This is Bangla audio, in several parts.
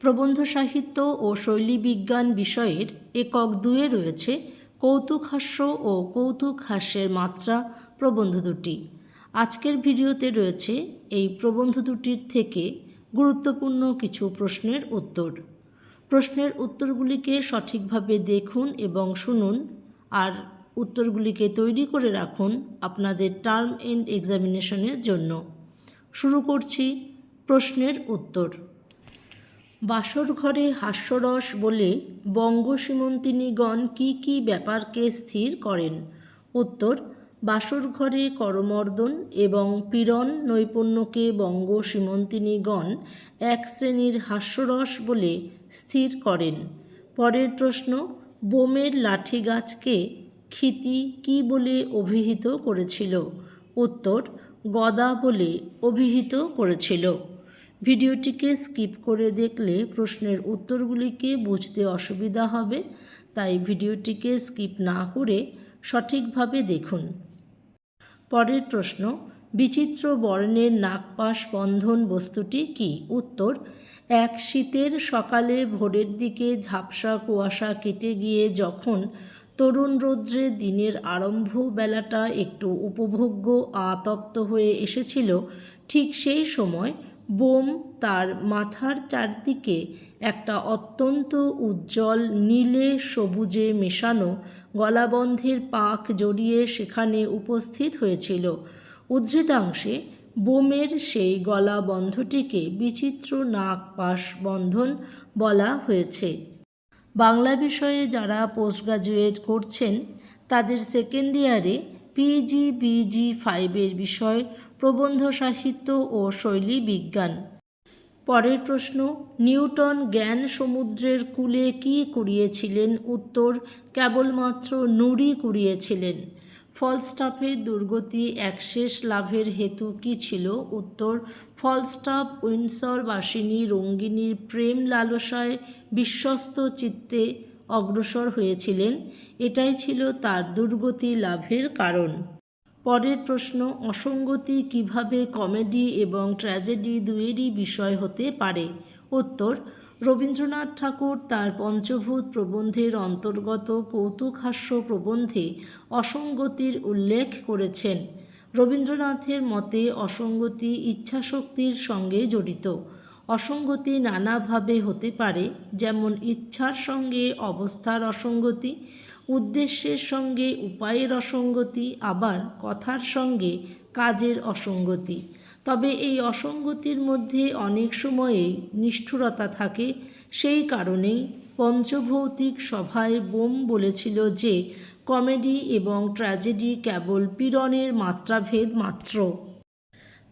প্রবন্ধ সাহিত্য ও শৈলীবিজ্ঞান বিষয়ের একক দুয়ে রয়েছে কৌতুক হাস্য ও কৌতুক হাস্যের মাত্রা প্রবন্ধ দুটি। আজকের ভিডিওতে রয়েছে এই প্রবন্ধ দুটির থেকে গুরুত্বপূর্ণ কিছু প্রশ্নের উত্তর। প্রশ্নের উত্তরগুলিকে সঠিকভাবে দেখুন এবং শুনুন, আর উত্তরগুলিকে তৈরি করে রাখুন আপনাদের টার্ম এন্ড এক্সামিনেশনের জন্য। শুরু করছি প্রশ্নের উত্তর। বাসর ঘরে হাস্যরস বলে বঙ্গ সীমন্তিনীগণ কী কী ব্যাপারকে স্থির করেন? উত্তর বাসর ঘরে করমর্দন এবং পীড়ন নৈপুণ্যকে বঙ্গ সীমন্তিনীগণ এক শ্রেণির হাস্যরস বলে স্থির করেন। পরের প্রশ্ন, বোমের লাঠি গাছকে ক্ষিতি কী বলে অভিহিত করেছিল? উত্তর, গদা বলে অভিহিত করেছিল। ভিডিওটিকে স্কিপ করে দেখলে প্রশ্নের উত্তরগুলিকে বুঝতে অসুবিধা হবে, তাই ভিডিওটিকে স্কিপ না করে সঠিকভাবে দেখুন। পরের প্রশ্ন, বিচিত্র বর্ণের নাগপাশ বন্ধন বস্তুটি কি? উত্তর, এক শীতের সকালে ভোরের দিকে ঝাপসা কুয়াশা কেটে গিয়ে যখন তরুণ রৌদ্রে দিনের আরম্ভ বেলাটা একটু উপভোগ্য আতপ্ত হয়ে এসেছিল, ঠিক সেই সময় বোম তার মাথার চারদিকে একটা অত্যন্ত উজ্জ্বল নীলে সবুজে মেশানো গলাবন্ধের পাক জড়িয়ে সেখানে উপস্থিত হয়েছিল। উদ্ধৃতাংশে, বোমের সেই গলাবন্ধটিকে বিচিত্র নাক পাশ বন্ধন বলা হয়েছে। বাংলা বিষয়ে যারা পোস্ট গ্রাজুয়েট করছেন, তাদের সেকেন্ড ইয়ারে পিজি বিজি ফাইভের বিষয় প্রবন্ধ সাহিত্য ও শৈলী বিজ্ঞান। পরের প্রশ্ন, নিউটন জ্ঞান সমুদ্রের কূলে কী কুড়িয়েছিলেন? উত্তর, কেবলমাত্র নুড়ি কুড়িয়েছিলেন। ফলস্টাফের দুর্গতি একশেষ লাভের হেতু কী ছিল? উত্তর, ফলস্টাফ উইন্সরবাসিনী রঙ্গিনীর প্রেম লালসায় বিশ্বস্ত চিত্তে অগ্রসর হয়েছিলেন। এটাই ছিল তার দুর্গতি লাভের কারণ। পরের প্রশ্ন, অসঙ্গতি কীভাবে কমেডি এবং ট্র্যাজেডি দুয়েরই বিষয় হতে পারে? উত্তর, রবীন্দ্রনাথ ঠাকুর তার পঞ্চভূত প্রবন্ধের অন্তর্গত কৌতুকহাস্য প্রবন্ধে অসঙ্গতির উল্লেখ করেছেন। রবীন্দ্রনাথের মতে, অসঙ্গতি ইচ্ছাশক্তির সঙ্গে জড়িত। অসঙ্গতি নানাভাবে হতে পারে, যেমন ইচ্ছার সঙ্গে অবস্থার অসঙ্গতি উদ্দেশ্যের সঙ্গে, উপায়ের অসঙ্গতি, আবার কথার সঙ্গে, কাজের অসঙ্গতি। তবে এই অসঙ্গতির মধ্যে অনেক সময়েই নিষ্ঠুরতা থাকে। সেই কারণেই পঞ্চভৌতিক সভায় বোম বলেছিল যে, কমেডি এবং ট্র্যাজেডি কেবল পীড়নের মাত্রাভেদ মাত্র।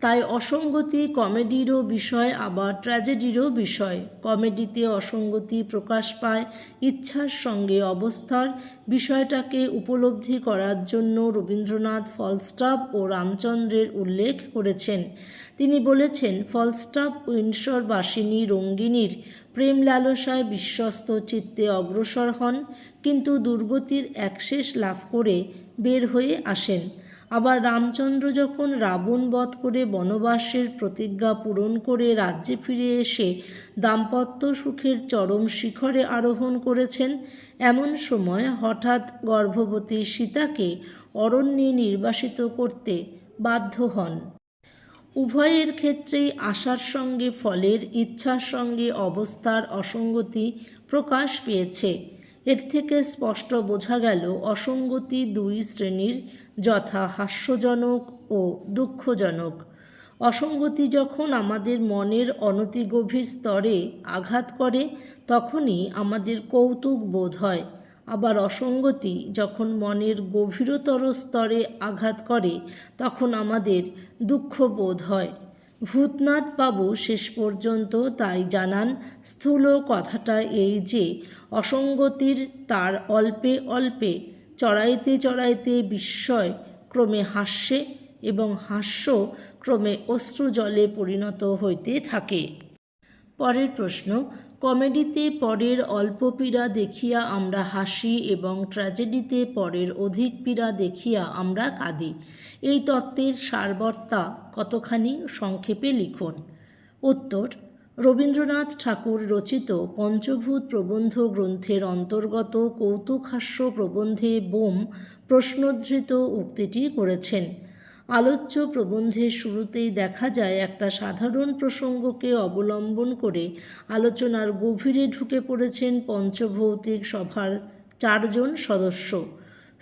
তাই অসঙ্গতি কমেডিরও বিষয়, আবার ট্র্যাজেডিরও বিষয়। কমেডিতে অসঙ্গতি প্রকাশ পায় ইচ্ছার সঙ্গে অবস্থার বিষয়টাকে উপলব্ধি করার জন্য রবীন্দ্রনাথ ফলস্টাফ ও রামচন্দ্রের উল্লেখ করেছেন। তিনি বলেছেন, ফলস্টাফ উইন্সরবাসিনী রঙ্গিনীর প্রেম লালসায় বিশ্বস্ত চিত্তে অগ্রসর হন, কিন্তু দুর্গতির একশেষ লাভ করে বের হয়ে আসেন। আবার রামচন্দ্র যখন রাবণ বধ করে বনবাসের প্রতিজ্ঞা পূরণ করে রাজ্যে ফিরে এসে দাম্পত্য সুখের চরম শিখরে আরোহণ করেছেন, এমন সময় হঠাৎ গর্ভবতী সীতাকে অরণ্যে নির্বাসিত করতে বাধ্য হন। উভয়ের ক্ষেত্রেই আশার সঙ্গে, ফলের ইচ্ছার সঙ্গে অবস্থার অসঙ্গতি প্রকাশ পেয়েছে। এর থেকে স্পষ্ট বোঝা গেল, অসঙ্গতি দুই শ্রেণির যথা হাস্যজনক ও দুঃখজনক। অসঙ্গতি যখন আমাদের মনের অনতিগভীর স্তরে আঘাত করে, তখনই আমাদের কৌতুক বোধ হয়। আবার অসঙ্গতি যখন মনের গভীরতর স্তরে আঘাত করে, তখন আমাদের দুঃখ বোধ হয়। ভূতনাথ বাবু শেষ পর্যন্ত তাই জানান, স্থূল কথাটা এই যে, অসঙ্গতির তার অল্পে অল্পে চড়াইতে চড়াইতে বিস্ময় ক্রমে হাস্যে এবং হাস্য ক্রমে অশ্রুজলে পরিণত হইতে থাকে। পরের প্রশ্ন, কমেডিতে পরের অল্প পীড়া দেখিয়া আমরা হাসি এবং ট্র্যাজেডিতে পরের অধিক পীড়া দেখিয়া আমরা কাঁদি। এই তত্ত্বের সারবর্তা কতখানি সংক্ষেপে লিখুন? উত্তর রবীন্দ্রনাথ ঠাকুর রচিত পঞ্চভূত প্রবন্ধ গ্রন্থের অন্তর্গত কৌতুকহাস্য প্রবন্ধে বোম প্রশ্নোদ্ধৃত উক্তিটি করেছেন। আলোচ্য প্রবন্ধের শুরুতেই দেখা যায়, একটা সাধারণ প্রসঙ্গকে অবলম্বন করে আলোচনার গভীরে ঢুকে পড়েছেন পঞ্চভৌতিক সভার চারজন সদস্য।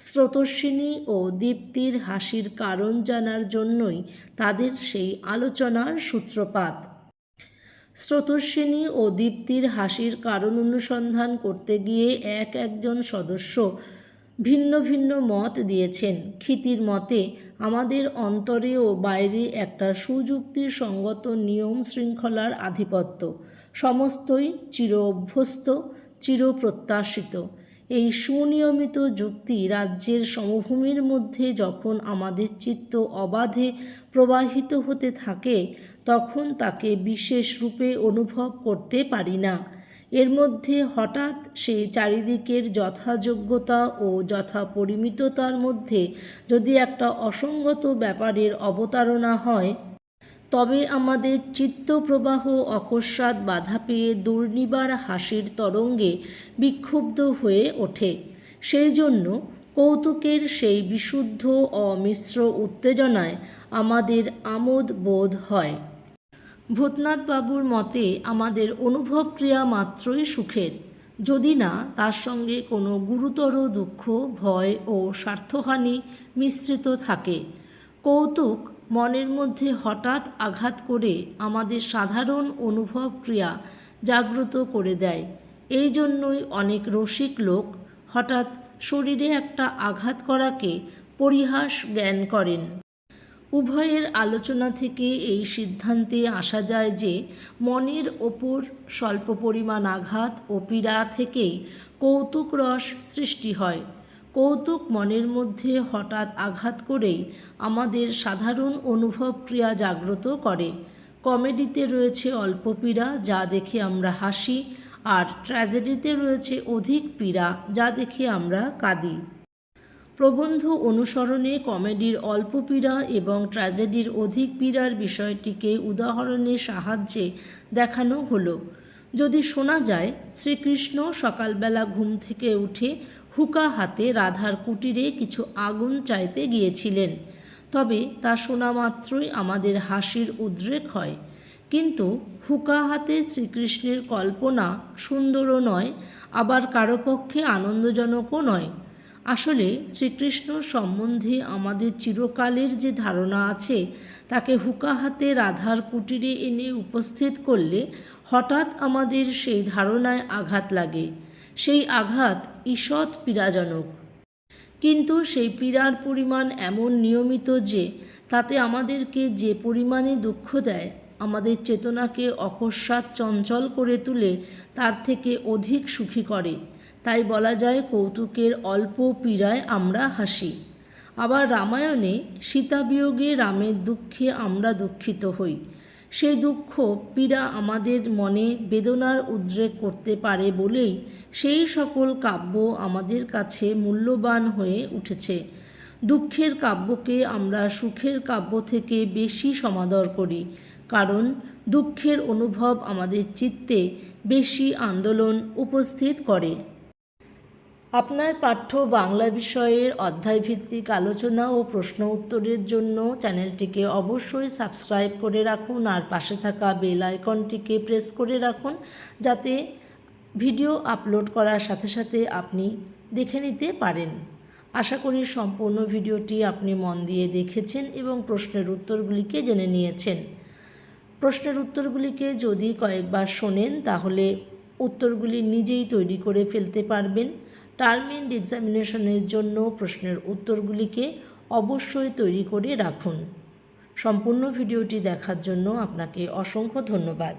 স্রোতস্বিনী ও দীপ্তির হাসির কারণ জানার জন্যই তাদের সেই আলোচনার সূত্রপাত। স্রোতস্বিনী ও দীপ্তির হাসির কারণ অনুসন্ধান করতে গিয়ে এক একজন সদস্য ভিন্ন ভিন্ন মত দিয়েছেন। ক্ষিতির মতে, আমাদের অন্তরে ও বাইরে একটা সুযুক্তির সঙ্গত নিয়ম শৃঙ্খলার আধিপত্য। সমস্তই চির অভ্যস্ত চিরপ্রত্যাশিত। এই সুনিয়মিত যুক্তি রাজ্যের সমভূমির মধ্যে যখন আমাদের চিত্ত অবাধে প্রবাহিত হতে থাকে, তখন তাকে বিশেষ রূপে অনুভব করতে পারি না। এর মধ্যে হঠাৎ সেই চারিদিকের যথাযোগ্যতা ও যথা পরিমিততার মধ্যে যদি একটা অসঙ্গত ব্যাপারের অবতারণা হয় তবে আমাদের চিত্তপ্রবাহ অকস্মাৎ বাধা পেয়ে দুর্নিবার হাসির তরঙ্গে বিক্ষুব্ধ হয়ে ওঠে। সেই জন্য কৌতুকের সেই বিশুদ্ধ, অমিশ্র উত্তেজনায় আমাদের আমোদ বোধ হয়। ভূতনাথ বাবুর মতে, আমাদের অনুভব ক্রিয়া মাত্রই সুখের। যদি না, তার সঙ্গে কোনো গুরুতর দুঃখ, ভয় ও স্বার্থহানি মিশ্রিত থাকে। কৌতুক মনের মধ্যে হঠাৎ আঘাত করে আমাদের সাধারণ অনুভব ক্রিয়া জাগ্রত করে দেয়। এই জন্যই অনেক রসিক লোক হঠাৎ শরীরে একটা আঘাত করাকে পরিহাস জ্ঞান করেন। উভয়ের আলোচনা থেকে এই সিদ্ধান্তে আসা যায় যে, মনের ওপর স্বল্প পরিমাণ আঘাত ও পীড়া থেকেই কৌতুক রস সৃষ্টি হয়। কৌতুক মনের মধ্যে হঠাৎ আঘাত করেই আমাদের সাধারণ অনুভব ক্রিয়া জাগ্রত করে। কমেডিতে রয়েছে অল্প পীড়া যা দেখে আমরা হাসি, আর ট্র্যাজেডিতে রয়েছে অধিক পীড়া, যা দেখে আমরা কাঁদি। প্রবন্ধ অনুসরণে কমেডির অল্প পীড়া এবং ট্র্যাজেডির অধিক পীড়ার বিষয়টিকে উদাহরণের সাহায্যে দেখানো হলো। যদি শোনা যায়, শ্রীকৃষ্ণ সকালবেলা ঘুম থেকে উঠে হুকা হাতে রাধার কুটিরে কিছু আগুন চাইতে গিয়েছিলেন। তবে তা শোনা মাত্রই আমাদের হাসির উদ্রেক হয়। কিন্তু হুকা হাতে শ্রীকৃষ্ণের কল্পনা সুন্দরও নয়, আবার কারও পক্ষে আনন্দজনকও নয়। আসলে শ্রীকৃষ্ণ সম্বন্ধে আমাদের চিরকালের যে ধারণা আছে, তাকে হুকা হাতে রাধার কুটিরে এনে উপস্থিত করলে হঠাৎ আমাদের সেই ধারণায় আঘাত লাগে। সেই আঘাত ঈষৎ পীড়াজনক। কিন্তু সেই পীড়ার পরিমাণ এমন নিয়মিত যে, তাতে আমাদেরকে যে পরিমাণে দুঃখ দেয়, আমাদের চেতনাকে অকস্মাৎ চঞ্চল করে তুলে তার থেকে অধিক সুখী করে। তাই বলা যায় কৌতুকের অল্প পীড়ায় আমরা হাসি। আবার রামায়ণে সীতাবিয়োগে রামের দুঃখে আমরা দুঃখিত হই। সেই দুঃখ পীড়া আমাদের মনে বেদনার উদ্রেক করতে পারে বলেই সেই সকল কাব্য আমাদের কাছে মূল্যবান হয়ে উঠেছে। দুঃখের কাব্যকে আমরা সুখের কাব্য থেকে বেশি সমাদর করি, কারণ দুঃখের অনুভব আমাদের চিত্তে বেশি আন্দোলন উপস্থিত করে। আপনার পাঠ্য বাংলা বিষয়ের অধ্যায়ভিত্তিক আলোচনা ও প্রশ্ন উত্তরের জন্য চ্যানেলটিকে অবশ্যই সাবস্ক্রাইব করে রাখুন আর পাশে থাকা বেল আইকনটিকে প্রেস করে রাখুন যাতে ভিডিও আপলোড করার সাথে সাথে আপনি দেখে নিতে পারেন। আশা করি সম্পূর্ণ ভিডিওটি আপনি মন দিয়ে দেখেছেন এবং প্রশ্নের উত্তরগুলিকে জেনে নিয়েছেন। প্রশ্নের উত্তরগুলিকে যদি কয়েকবার শোনেন তাহলে উত্তরগুলি নিজেই তৈরি করে ফেলতে পারবেন। টার্ম এন্ড এক্সামিনেশনের জন্য প্রশ্নের উত্তরগুলিকে অবশ্যই তৈরি করে রাখুন। সম্পূর্ণ ভিডিওটি দেখার জন্য আপনাকে অসংখ্য ধন্যবাদ।